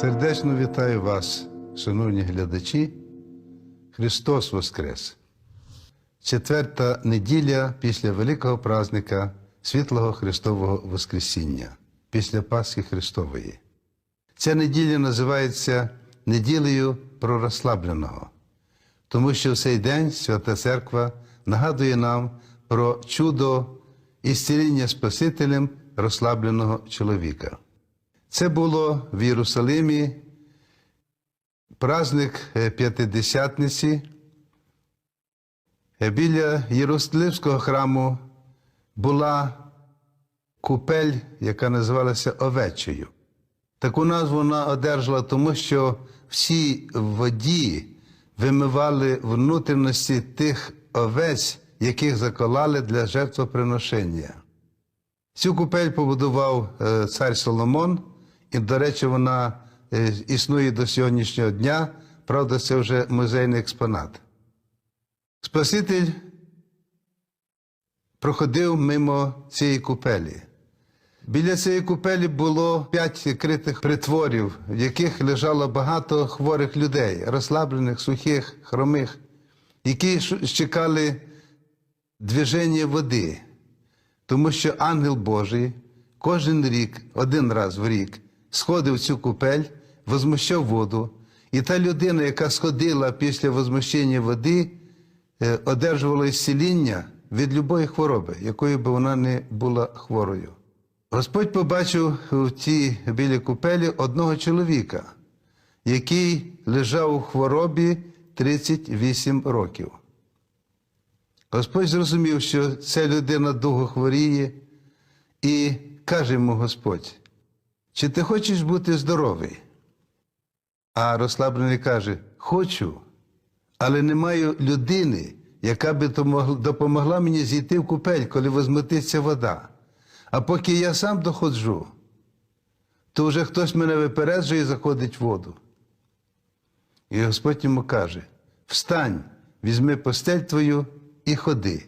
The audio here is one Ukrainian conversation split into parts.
Сердечно вітаю вас, шановні глядачі. Христос Воскрес! Четверта неділя після Великого праздника Світлого Христового Воскресіння, після Пасхи Христової. Ця неділя називається неділею пророзслабленого, тому що в цей день Свята Церква нагадує нам про чудо ісціління Спасителем розслабленого чоловіка. Це було в Єрусалимі праздник е, П'ятидесятниці. Е, Біля Єрусалимського храму була купель, яка називалася Овечею. Таку назву вона одержала, тому що всі в воді вимивали внутрішності тих овець, яких заколали для жертвоприношення. Цю купель побудував е, цар Соломон, і, до речі, вона е, існує до сьогоднішнього дня. Правда, це вже музейний експонат. Спаситель проходив мимо цієї купелі. Біля цієї купелі було п'ять критих притворів, в яких лежало багато хворих людей, розслаблених, сухих, хромих, які чекали движення води. Тому що ангел Божий кожен рік, один раз в рік, сходив цю купель, возмущав воду, і та людина, яка сходила після возмущення води, е, одержувала ісціління від любої хвороби, якою би вона не була хворою. Господь побачив в тій білій купелі одного чоловіка, який лежав у хворобі 38 років. Господь зрозумів, що ця людина довго хворіє, і каже йому Господь, чи ти хочеш бути здоровий? А розслаблений каже: Хочу, але не маю людини, яка би допомогла мені зійти в купель, коли возмутиться вода. А поки я сам доходжу, то вже хтось мене випереджує і заходить в воду. І Господь йому каже: Встань, візьми постель твою і ходи.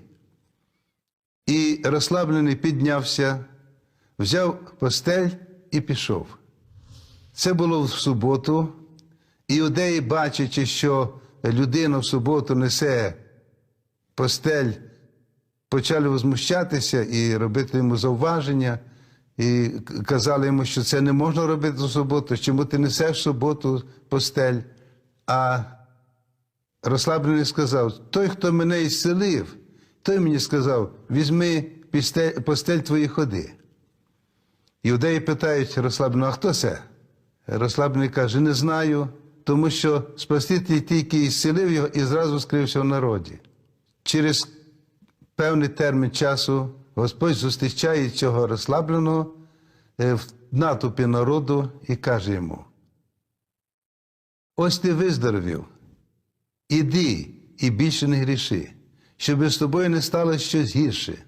І розслаблений піднявся, взяв постель і пішов. Це було в суботу. Іудеї, бачачи, що людина в суботу несе постель, почали возмущатися і робити йому зауваження, і казали йому, що це не можна робити в суботу, чому ти несеш в суботу постель. А розслаблений сказав: той, хто мене ісцелив, той мені сказав: візьми постель твої ходи. Іудеї питають розслабленого, а хто це? Розслаблений каже, не знаю, тому що Спаситель тільки ісцелив його і зразу скрився в народі. Через певний термін часу Господь зустрічає цього розслабленого е, в натовпі народу і каже йому: Ось ти виздоровів, іди і більше не гріши, щоб з тобою не сталося щось гірше.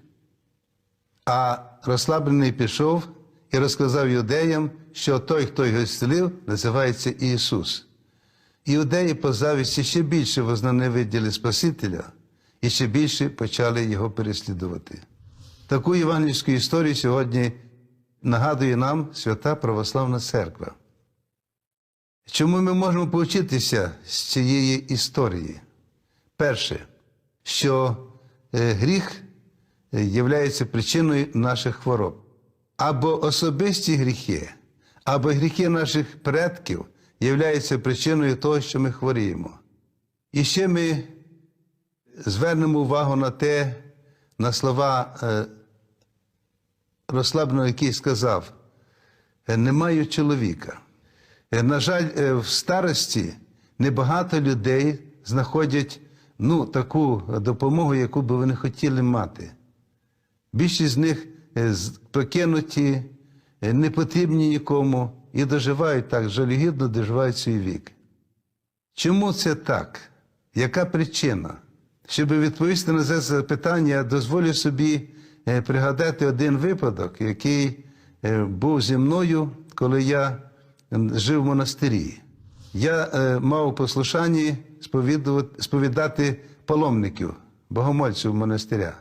А розслаблений пішов і розказав юдеям, що той, хто його зцілив, називається Ісус. Іудеї по завісті ще більше возненавиділи Спасителя і ще більше почали його переслідувати. Таку євангельську історію сьогодні нагадує нам Свята Православна Церква. Чому ми можемо повчитися з цієї історії? Перше, що е, гріх є причиною наших хвороб. Або особисті гріхи, або гріхи наших предків являються причиною того, що ми хворіємо. І ще ми звернемо увагу на те, на слова е, розслабленого, який сказав: «Е, не маю чоловіка. Е, На жаль, в старості небагато людей знаходять ну, таку допомогу, яку би вони хотіли мати. Більшість з них покинуті, е, не потрібні нікому і доживають так, жалюгідно доживають свій вік. Чому це так? Яка причина? Щоб відповісти на це запитання, я дозволю собі е, пригадати один випадок, який е, був зі мною, коли я жив в монастирі. Я е, мав послушанні сповідати паломників, богомольців монастиря.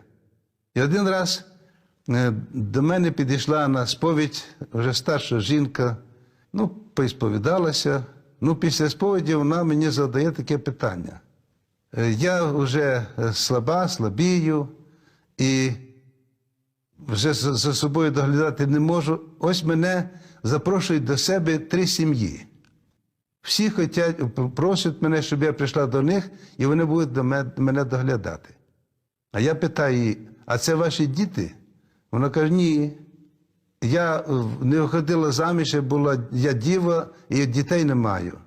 І один раз е, до мене підійшла на сповідь вже старша жінка, Ну, поісповідалася. Ну, після сповіді вона мені задає таке питання. Е, Я вже е, слаба, слабію, і вже за собою доглядати не можу. Ось мене запрошують до себе три сім'ї. Всі хотять, просять мене, щоб я прийшла до них, і вони будуть до мене доглядати. А я питаю її, а це ваші діти? Вона каже, ні. Я е, не виходила заміж, я була я діва і дітей не маю.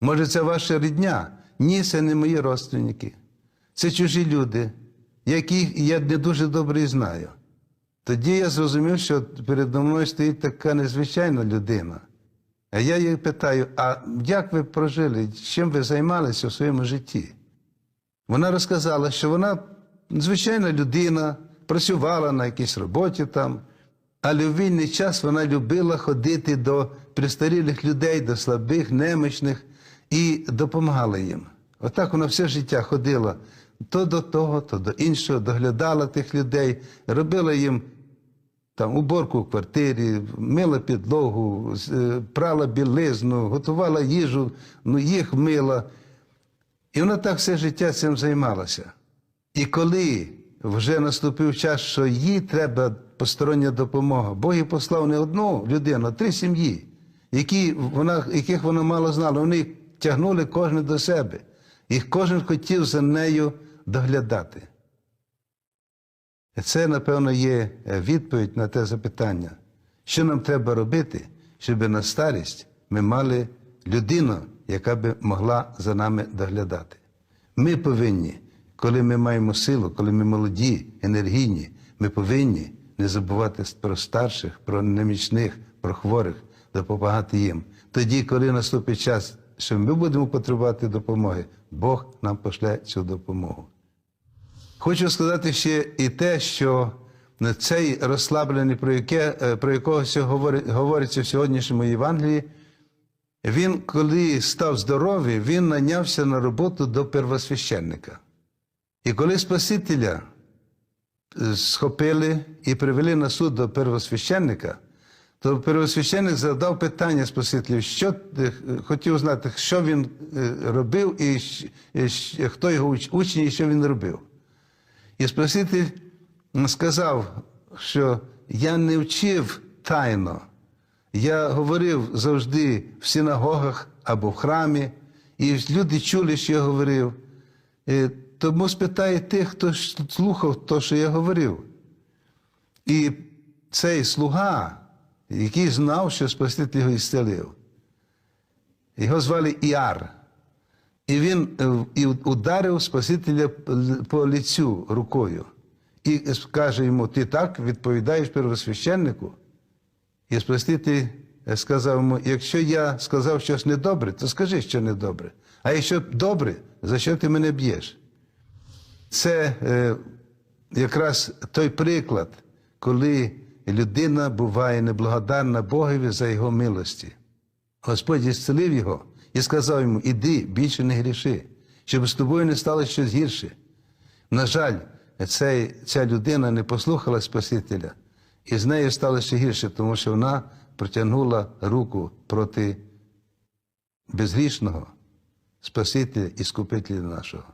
Може, це ваша рідня? Ні, це не мої родственники. Це чужі люди, яких я не дуже добре знаю. Тоді я зрозумів, що передо мною стоїть така незвичайна людина. А я її питаю: а як ви прожили, чим ви займалися у своєму житті? Вона розказала, що вона звичайна людина, працювала на якійсь роботі там, але в вільний час вона любила ходити до престарілих людей, до слабих, немічних і допомагала їм. Отак вона все життя ходила то до того, то до іншого, доглядала тих людей, робила їм там уборку в квартирі, мила підлогу, е, прала білизну, готувала їжу, ну їх мила. І вона так все життя цим займалася. І коли вже наступив час, що їй треба постороння допомога, Бог їй послав не одну людину, а три сім'ї, які вона, яких вона мало знала. Вони тягнули кожен до себе. І кожен хотів за нею доглядати. Це, напевно, є відповідь на те запитання, що нам треба робити, щоб на старість ми мали людину, яка би могла за нами доглядати. Ми повинні, коли ми маємо силу, коли ми молоді, енергійні, ми повинні не забувати про старших, про немічних, про хворих, допомагати їм. Тоді, коли наступить час, що ми будемо потребувати допомоги, Бог нам пошле цю допомогу. Хочу сказати ще і те, що цей розслаблений, про, яке, е, про якого говориться в сьогоднішньому Євангелії, він, коли став здоровий, він нанявся на роботу до первосвященника. І коли Спасителя е, схопили і привели на суд до первосвященника, то первосвященник задав питання Спасителю, що е, хотів знати, що він е, робив, і хто його уч- учні, і що він робив. І Спаситель сказав, що я не вчив тайно, я говорив завжди в синагогах або в храмі, і люди чули, що я говорив. Тому спитає тих, хто слухав те, що я говорив. І цей слуга, який знав, що Спаситель його ісцелив, його звали Іар. І він е, і ударив Спасителя по лицю рукою. І каже йому: ти так відповідаєш первосвященнику? І Спаситель сказав йому: якщо я сказав щось недобре, то скажи, що недобре. А якщо добре, за що ти мене б'єш? Це е, якраз той приклад, коли людина буває неблагодарна Богові за його милості. Господь зцілив його і сказав йому: іди, більше не гріши, щоб з тобою не стало щось гірше. На жаль, цей, ця людина не послухала Спасителя, і з нею стало ще гірше, тому що вона протягнула руку проти безгрішного Спасителя і Скупителя нашого.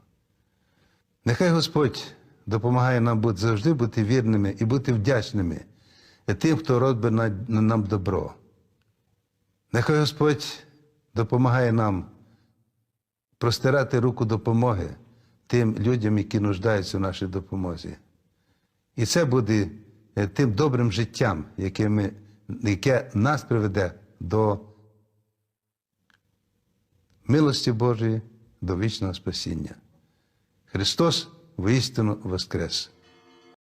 Нехай Господь допомагає нам бути, завжди бути вірними і бути вдячними тим, хто робить нам добро. Нехай Господь допомагає нам простирати руку допомоги тим людям, які нуждаються в нашій допомозі. І це буде е, тим добрим життям, яке, ми, яке нас приведе до милості Божої, до вічного спасіння. Христос воістину воскрес!